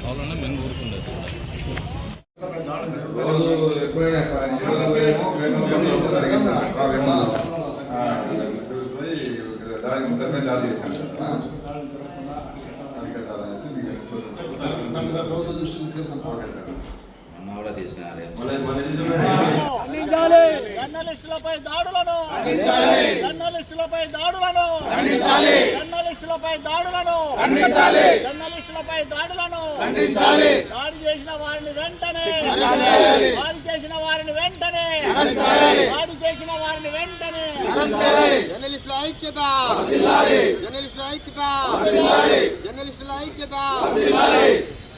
కావాలన్నా మేము ఊరుకుండదు రోజు ఎక్కువైనా సార్ పోయి దాడి చేశాను దాడి ఓకే సార్ మొన్న కూడా తీసుకున్నారు ఖండించాలి జర్నలిస్టులపై దాడులను. జర్నలిస్టులపై దాడులను. జర్నలిస్టులపై దాడులను. జర్నలిస్టులపై దాడులను. దాడి చేసిన వారిని వెంటనే. దాడి చేసిన వారిని వెంటనే. దాడి చేసిన వారిని వెంటనే. జర్నలిస్టుల ఐక్యత. జర్నలిస్టుల ఐక్యత. జర్నలిస్టుల ఐక్యత.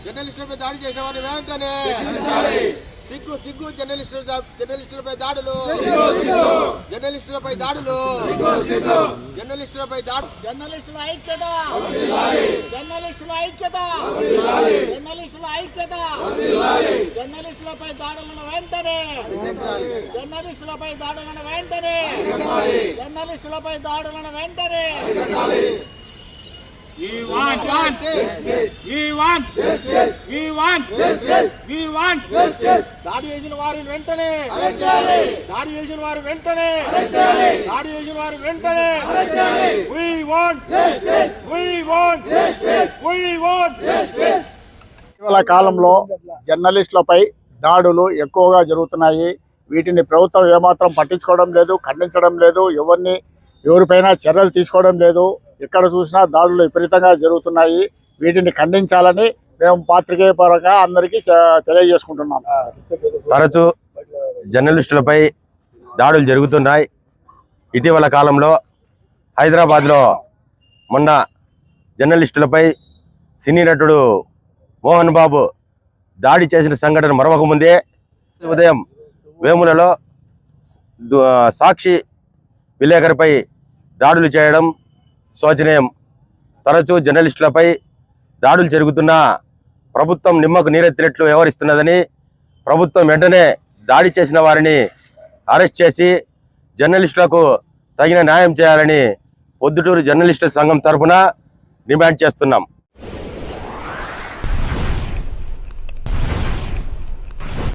జర్నలిస్టులపై దాడి చేసిన వారిని వెంటనే. సిగ్గు సిగ్గు జర్నలిస్టుల జర్నలిస్టులపై దాడులు. జర్నలిస్టులపై దాడులు. జర్నలిస్టులపై దాడు జర్నలిస్టుల ఐక్యత. జర్నలిస్టుల ఐక్యత. జర్నలిస్టుల ఐక్యత. జర్నలిస్టులపై దాడులను వెంటనే. జర్నలిస్టులపై దాడులను వెంటనే. జర్నలిస్టులపై దాడులను వెంటనే. We want, want, we want, we want, we want. దాడి చేసిన వారిని వెంటనే. దాడి చేసిన వారి వెంటనే. దాడి చేసిన వారి వెంటనే. We want We want We want ఇటీవల కాలంలో జర్నలిస్టులపై దాడులు ఎక్కువగా జరుగుతున్నాయి. వీటిని ప్రభుత్వం ఏమాత్రం పట్టించుకోవడం లేదు ఖండించడం లేదు. ఎవరిని ఎవరిపైన చర్యలు తీసుకోవడం లేదు. ఎక్కడ చూసినా దాడులు విపరీతంగా జరుగుతున్నాయి. వీటిని ఖండించాలని మేము పాత్రికేయ పరంగా అందరికీ తెలియజేసుకుంటున్నాం. తరచూ జర్నలిస్టులపై దాడులు జరుగుతున్నాయి. ఇటీవల కాలంలో హైదరాబాద్లో మొన్న జర్నలిస్టులపై సినీ నటుడు మోహన్ బాబు దాడి చేసిన సంఘటన మరొకముందే ఉదయం వేములలో సాక్షి విలేకరిపై దాడులు చేయడం శోచనీయం తరచూ జర్నలిస్టులపై దాడులు జరుగుతున్నా ప్రభుత్వం నిమ్మకు నీరెత్తినట్లు వ్యవహరిస్తున్నదని ప్రభుత్వం వెంటనే దాడి చేసిన వారిని అరెస్ట్ చేసి జర్నలిస్టులకు తగిన న్యాయం చేయాలని పొద్దుటూరు జర్నలిస్టుల సంఘం తరఫున డిమాండ్ చేస్తున్నాం.